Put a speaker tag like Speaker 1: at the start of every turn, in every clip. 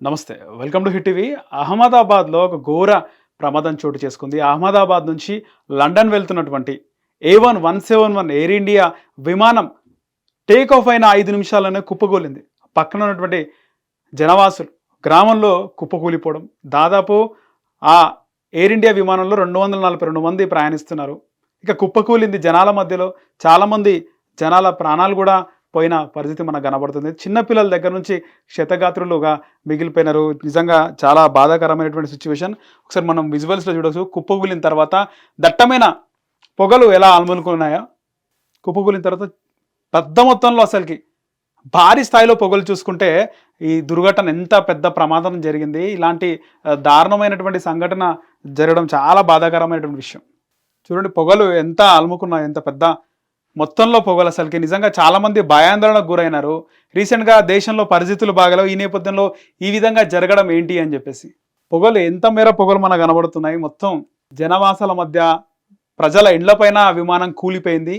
Speaker 1: నమస్తే. Welcome to Hit TV. అహ్మదాబాద్లో ఒక ఘోర ప్రమాదం చోటు చేసుకుంది. అహ్మదాబాద్ నుంచి లండన్ వెళ్తున్నటువంటి A one one seven one air India విమానం టేక్ ఆఫ్ అయిన ఐదు నిమిషాలనే కుప్పకూలింది పక్కన ఉన్నటువంటి జనవాసులు గ్రామంలో కుప్పకూలిపోవడం. దాదాపు ఆ ఎయిర్ ఇండియా విమానంలో రెండు వందల నలభై రెండు మంది ప్రయాణిస్తున్నారు. ఇక కుప్పకూలింది జనాల మధ్యలో చాలామంది జనాల ప్రాణాలు కూడా పోయిన పరిస్థితి మనకు కనబడుతుంది. చిన్నపిల్లల దగ్గర నుంచి క్షతగాత్రులుగా మిగిలిపోయినారు. నిజంగా చాలా బాధాకరమైనటువంటి సిచ్యువేషన్ ఒకసారి మనం విజువల్స్లో చూడవచ్చు కుప్పకూలిన తర్వాత దట్టమైన పొగలు ఎలా అలుముకున్నాయో కుప్పకూలిన తర్వాత పెద్ద మొత్తంలో అసలుకి భారీ స్థాయిలో పొగలు చూసుకుంటే ఈ దుర్ఘటన ఎంత పెద్ద ప్రమాదం జరిగింది. ఇలాంటి దారుణమైనటువంటి సంఘటన జరగడం చాలా బాధాకరమైనటువంటి విషయం. చూడండి పొగలు ఎంత అలుముకున్నాయి ఎంత పెద్ద మొత్తంలో పొగలు అసలుకి. నిజంగా చాలామంది భయాందోళనకు గురైనారు. రీసెంట్గా దేశంలో పరిస్థితులు బాగలేవు. ఈ నేపథ్యంలో ఈ విధంగా జరగడం ఏంటి అని చెప్పేసి. పొగలు ఎంత మేర పొగలు మనకు కనబడుతున్నాయి? మొత్తం జనవాసాల మధ్య ప్రజల ఇండ్లపైన విమానం కూలిపోయింది.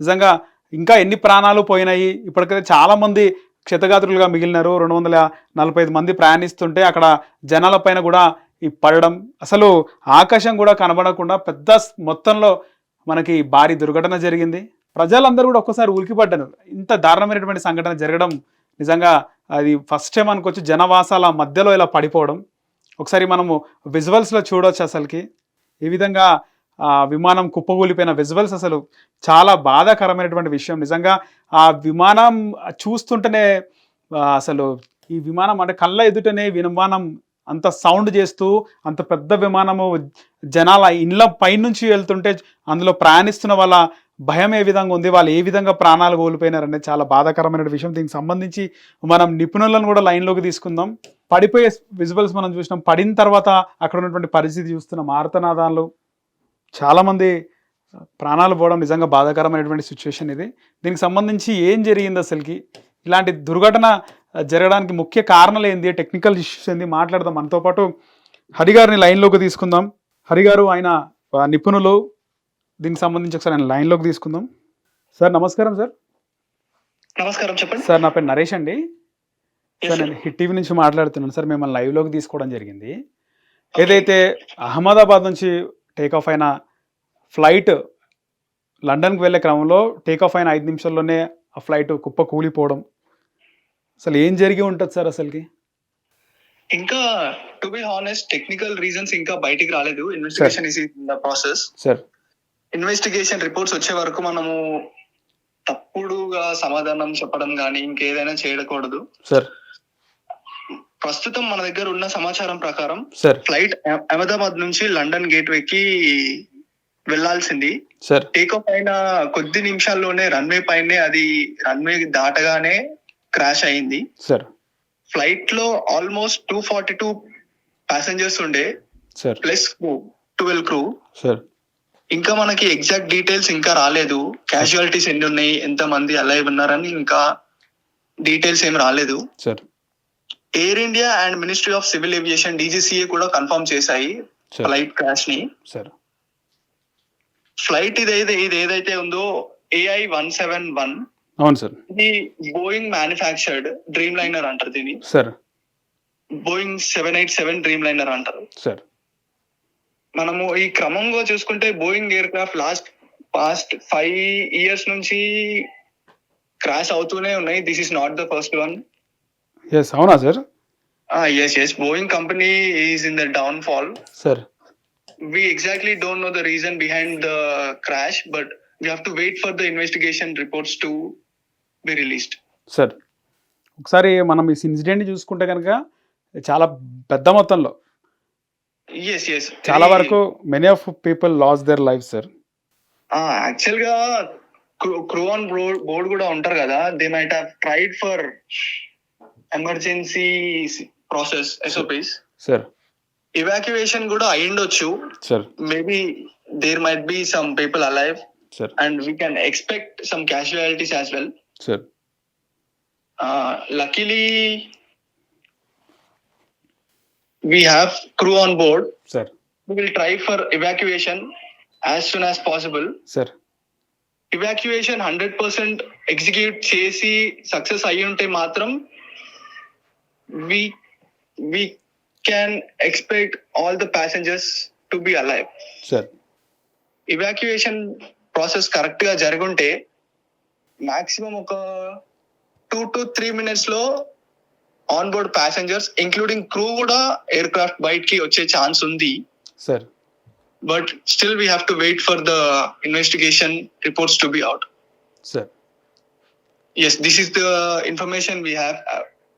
Speaker 1: నిజంగా ఇంకా ఎన్ని ప్రాణాలు పోయినాయి? ఇప్పటికైతే చాలామంది క్షతగాత్రులుగా మిగిలినారు. రెండు వందల నలభై ఐదు మంది ప్రయాణిస్తుంటే అక్కడ జనాలపైన కూడా ఈ పడడం. అసలు ఆకాశం కూడా కనబడకుండా పెద్ద మొత్తంలో మనకి భారీ దుర్ఘటన జరిగింది. ప్రజలందరూ కూడా ఒక్కసారి ఉలికిపడ్డారు ఇంత దారుణమైనటువంటి సంఘటన జరగడం నిజంగా అది ఫస్ట్ టైం అనుకోవచ్చు. జనవాసాల మధ్యలో ఇలా పడిపోవడం. ఒకసారి మనము విజువల్స్లో చూడవచ్చు అసలుకి. ఈ విధంగా ఆ విమానం కుప్పగూలిపోయిన విజువల్స్ అసలు చాలా బాధాకరమైనటువంటి విషయం. నిజంగా ఆ విమానం చూస్తుంటేనే అసలు ఈ విమానం అంటే కళ్ళ ఎదుటనే విమానం అంత సౌండ్ చేస్తూ అంత పెద్ద విమానము జనాల ఇండ్ల పైనుంచి వెళ్తుంటే అందులో ప్రయాణిస్తున్న వాళ్ళ భయం ఏ విధంగా ఉంది? వాళ్ళు ఏ విధంగా ప్రాణాలు కోల్పోయినారనేది చాలా బాధాకరమైన విషయం. దీనికి సంబంధించి మనం నిపుణులను కూడా లైన్లోకి తీసుకుందాం. పడిపోయే విజువల్స్ మనం చూసినాం. పడిన తర్వాత అక్కడ ఉన్నటువంటి పరిస్థితి చూస్తున్నాం ఆర్తనాదాలు చాలామంది ప్రాణాలు పోవడం నిజంగా బాధాకరమైనటువంటి సిచ్యువేషన్ ఇది. దీనికి సంబంధించి ఏం జరిగింది అసలుకి? ఇలాంటి దుర్ఘటన జరగడానికి ముఖ్య కారణాలు ఏంది? టెక్నికల్ ఇష్యూస్ ఏంది? మాట్లాడదాం. మనతో పాటు హరి గారిని లైన్లోకి తీసుకుందాం. హరిగారు ఆయన నిపుణులు. దీనికి సంబంధించి ఒకసారి ఆయన లైన్లోకి తీసుకుందాం. సార్ నమస్కారం సార్.
Speaker 2: నమస్కారం చెప్పండి.
Speaker 1: సార్ నా పేరు నరేష్ అండి. సార్. నేను హిట్ టీవీ నుంచి మాట్లాడుతున్నాను సార్. మిమ్మల్ని లైవ్లోకి తీసుకోవడం జరిగింది. ఏదైతే అహ్మదాబాద్ నుంచి టేక్ ఆఫ్ అయిన ఫ్లైట్ లండన్కి వెళ్ళే క్రమంలో టేక్ ఆఫ్ అయిన ఐదు నిమిషాల్లోనే ఆ ఫ్లైట్ కుప్ప కూలిపోవడం. అసలు ఏం జరిగి ఉంటుంది సార్ అసలుకి?
Speaker 2: ఇంకా to be honest technical reasons ఇంకా బయటికి రాలేదు. Investigation is in the process
Speaker 1: sir
Speaker 2: investigation reports వచ్చే వరకు మనము తప్పుడుగా సమాధానం చెప్పడం కానీ ఇంకేదైనా చేయకూడదు.
Speaker 1: సార్
Speaker 2: ప్రస్తుతం మన దగ్గర ఉన్న సమాచారం ప్రకారం
Speaker 1: సార్
Speaker 2: ఫ్లైట్ అహ్మదాబాద్ నుంచి లండన్ గేట్వే కి వెళ్ళాల్సింది
Speaker 1: సార్
Speaker 2: టేక్ ఆఫ్ అయిన కొద్ది నిమిషాల్లోనే రన్వే పైనే అది రన్వే దాటగానే క్రాష్ అయింది.
Speaker 1: సార్
Speaker 2: ఫ్లైట్లో almost two forty two passengers ఉండే.
Speaker 1: Sir
Speaker 2: plus twelve crew.
Speaker 1: Sir
Speaker 2: ఇంకా మనకి ఎగ్జాక్ట్ డీటెయిల్స్ ఇంకా రాలేదు. క్యాజువాలిటీస్ ఎన్ని ఉన్నాయి? ఎంత మంది అలైవ్ ఉన్నారని ఇంకా డీటెయిల్స్ ఏం రాలేదు.
Speaker 1: Sir
Speaker 2: air India and ministry of civil aviation DGCA కూడా కన్ఫర్మ్ చేశాయి. ఫ్లైట్ క్రాష్ని.
Speaker 1: సార్
Speaker 2: ఫ్లైట్ ఇదైతే ఇది ఏదైతే ఉందో ఏఐ వన్ సెవెన్ వన్
Speaker 1: అవును సార్
Speaker 2: ఇది బోయింగ్ మ్యానుఫ్యాక్చర్డ్ డ్రీమ్ లైనర్ అంటారు దీన్ని. Sir Boeing seven eight seven dreamliner అంటారు.
Speaker 1: సార్
Speaker 2: మనము ఈ క్రమంగా చూసుకుంటే Boeing aircraft last past five years నుంచి క్రాష్ అవుతూనే ఉన్నాయి. This is not the first one
Speaker 1: yes అవునా
Speaker 2: sir yes yes Boeing company is in the downfall
Speaker 1: sir
Speaker 2: we exactly don't know the reason behind the crash but we have to wait for the investigation reports to be released.
Speaker 1: Sir ఒకసారి మనం ఈ incident చూసుకుంటే కనుక చాలా పెద్ద మొత్తంలో చాలా వరకు many of people loss their life
Speaker 2: sir యాక్చువల్గా క్రూ ఆన్ బోర్డ్ కూడా ఉంటారు కదా they might have tried for emergency process SOPs
Speaker 1: sir
Speaker 2: evacuation కూడా అయ్యిండొచ్చు.
Speaker 1: Sir
Speaker 2: maybe there might be some people alive
Speaker 1: sir
Speaker 2: and we can expect some casualties as well
Speaker 1: sir
Speaker 2: luckily we have crew on board
Speaker 1: sir
Speaker 2: we will try for evacuation as soon as possible
Speaker 1: sir
Speaker 2: evacuation hundred percent execute చేసి success అయ్యి ఉంటే మాత్రం we we can expect all the passengers to be alive. Sir evacuation process కరెక్ట్గా జరుగుంటే maximum ఒక two to three మినిట్స్లో on board passengers including crew కూడా aircraft బయటికి వచ్చే ఛాన్స్ ఉంది.
Speaker 1: Sir
Speaker 2: but still we have to wait for the investigation reports to be out
Speaker 1: sir
Speaker 2: yes this is the information we have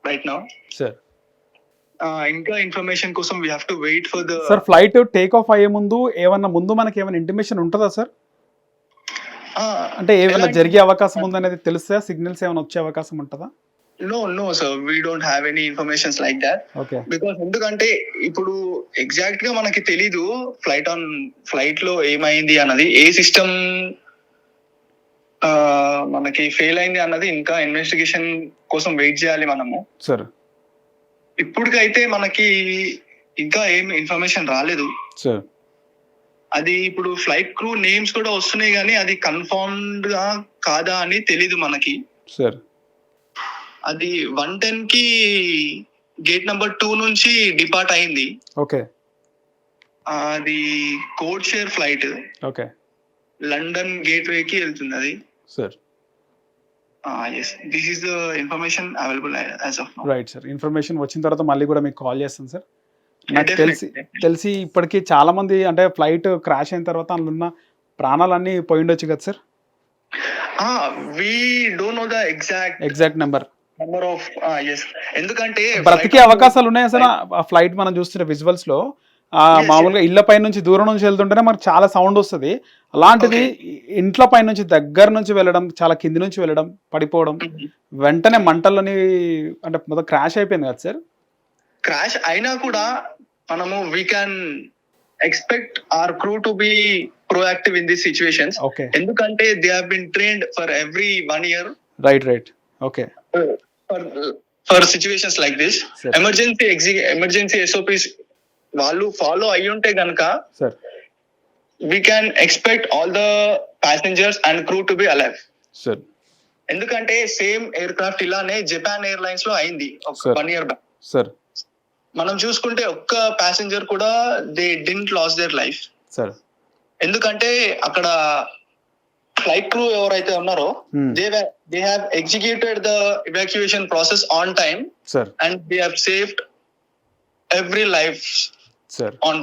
Speaker 2: right now
Speaker 1: sir
Speaker 2: Uh, ఇంకా information కోసం we have to wait for the
Speaker 1: sir flight take off అయ్యే ముందు ఏమన్నా ముందు మనకి ఏమైనా intimation ఉంటుందా sir అంటే ఏమైనా జరిగే అవకాశం ఉందనేది తెలిస్తే సిగ్నల్స్ ఏమైనా వచ్చే అవకాశం ఉంటుందా?
Speaker 2: No no sir we don't have any informations like
Speaker 1: that
Speaker 2: because ఎందుకంటే ఇప్పుడు ఎగ్జాక్ట్గా మనకి తెలీదు ఫ్లైట్ ఆన్ ఫ్లైట్లో ఏమైంది అన్నది ఏ సిస్టమ్ మనకి ఫెయిల్ అయింది అన్నది ఇంకా ఇన్వెస్టిగేషన్ కోసం వెయిట్ చేయాలి మనము.
Speaker 1: సార్
Speaker 2: ఇప్పటికైతే మనకి ఇంకా ఏం ఇన్ఫర్మేషన్ రాలేదు.
Speaker 1: సార్
Speaker 2: అది ఇప్పుడు ఫ్లైట్ క్రూ నేమ్స్ కూడా వస్తున్నాయి కానీ అది కన్ఫర్మ్డ్గా కాదా అని తెలీదు మనకి.
Speaker 1: సార్
Speaker 2: అది వన్ టెన్కి గేట్ నెంబర్ టూ నుంచి డిపార్ట్ అయింది.
Speaker 1: ఓకే.
Speaker 2: అది code share
Speaker 1: flight.
Speaker 2: Okay. London Gatwick కి వెళ్తుంది అది.
Speaker 1: Sir.
Speaker 2: Yes this is the information available as of
Speaker 1: right sir information వచ్చిన తర్వాత మళ్ళీ కూడా మీకు కాల్ చేస్తాను సార్ నాకు తెలిసి తెలిసి ఇప్పటికీ చాలా మంది అంటే ఫ్లైట్ క్రాష్ అయిన తర్వాత అందులో ఉన్న ప్రాణాలన్నీ పోయి ఉండొచ్చు కదా sir
Speaker 2: we don't know the exact
Speaker 1: exact number
Speaker 2: number of yes ఎందుకంటే
Speaker 1: బ్రతికే అవకాశాలు ఉన్నాయా సార్ ఆ ఫ్లైట్ మనం చూస్తున్న
Speaker 2: విజువల్స్లో
Speaker 1: మామూలుగా ఇళ్ళ పై నుంచి దూరం నుంచి వెళ్తుంటేనే మనకు చాలా సౌండ్ వస్తుంది. అలాంటిది ఇంట్లో పై నుంచి దగ్గర నుంచి వెళ్ళడం చాలా కింది నుంచి వెళ్ళడం పడిపోవడం వెంటనే మంటలని అంటే మొత్తం క్రాష్ అయిపోయింది కదా సార్?
Speaker 2: క్రాష్ అయినా కూడా మనము we can expect our crew to be proactive in this
Speaker 1: situations
Speaker 2: ఎందుకంటే they have been trained for every one
Speaker 1: year right right
Speaker 2: okay for for situations like
Speaker 1: this.
Speaker 2: Emergency ఎగ్జి emergency SOPs వాళ్ళు follow అయ్యి ఉంటే గనక we can expect all the passengers and crew to be alive
Speaker 1: sir
Speaker 2: ఎందుకంటే same aircraft ఇలానే Japan ఎయిర్లైన్స్లో అయింది. One year back
Speaker 1: sir
Speaker 2: మనం చూసుకుంటే ఒక్క ప్యాసింజర్ కూడా they didn't loss their
Speaker 1: life
Speaker 2: ఎందుకంటే అక్కడ ఫ్లైట్ క్రూ ఎవరైతే ఉన్నారో
Speaker 1: Hmm.
Speaker 2: They they have executed the evacuation process on time
Speaker 1: sir
Speaker 2: and they have saved every life
Speaker 1: sir
Speaker 2: on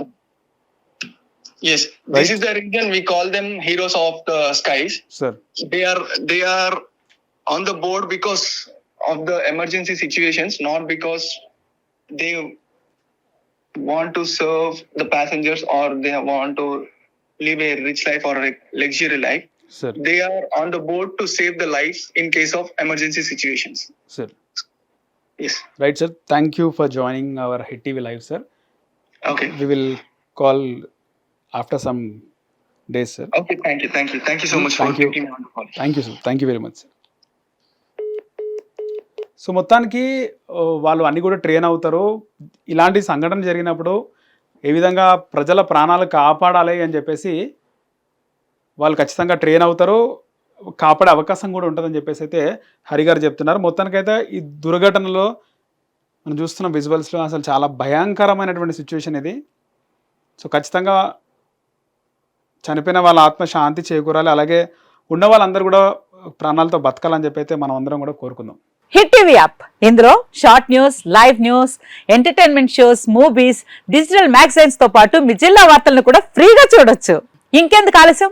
Speaker 2: yes
Speaker 1: Right.
Speaker 2: this is the reason we call them heroes of the skies
Speaker 1: sir
Speaker 2: they are they are on the board because of the emergency situations not because they want to serve the passengers or they want to live a rich life or a luxury life
Speaker 1: Sir
Speaker 2: they are on the board to save the lives in case of emergency situations
Speaker 1: sir
Speaker 2: yes
Speaker 1: right sir thank you for joining our Hit TV live sir
Speaker 2: okay
Speaker 1: we will call after some days sir
Speaker 2: Okay, thank you, thank you, thank you so much
Speaker 1: Thank
Speaker 2: for
Speaker 1: you.
Speaker 2: taking me on the call.
Speaker 1: Thank you sir thank you very much sir so మొత్తానికి వాళ్ళు అన్ని కూడా train అవుతారు ఇలాంటి సంఘటన జరిగినప్పుడు ఏ విధంగా ప్రజల ప్రాణాలు కాపాడాలి అని చెప్పేసి వాళ్ళు ఖచ్చితంగా ట్రైన్ అవుతారు కాపాడే అవకాశం కూడా ఉంటుందని చెప్పేసి అయితే హరిగారు చెప్తున్నారు. మొత్తానికైతే ఈ దుర్ఘటనలో మనం చూస్తున్న విజువల్స్లో అసలు చాలా భయంకరమైనటువంటి సిచ్యువేషన్ ఇది. సో ఖచ్చితంగా చనిపోయిన వాళ్ళ ఆత్మ శాంతి చేకూరాలి. అలాగే ఉన్న వాళ్ళందరూ కూడా ప్రాణాలతో బతకాలని చెప్పి అయితే మనం అందరం కూడా కోరుకుందాం.
Speaker 3: Hit TV app. ఇందులో short news live news entertainment shows movies digital మ్యాగజైన్స్తో పాటు మీ జిల్లా వార్తలను కూడా ఫ్రీగా చూడొచ్చు. ఇంకెందుకు ఆలస్యం?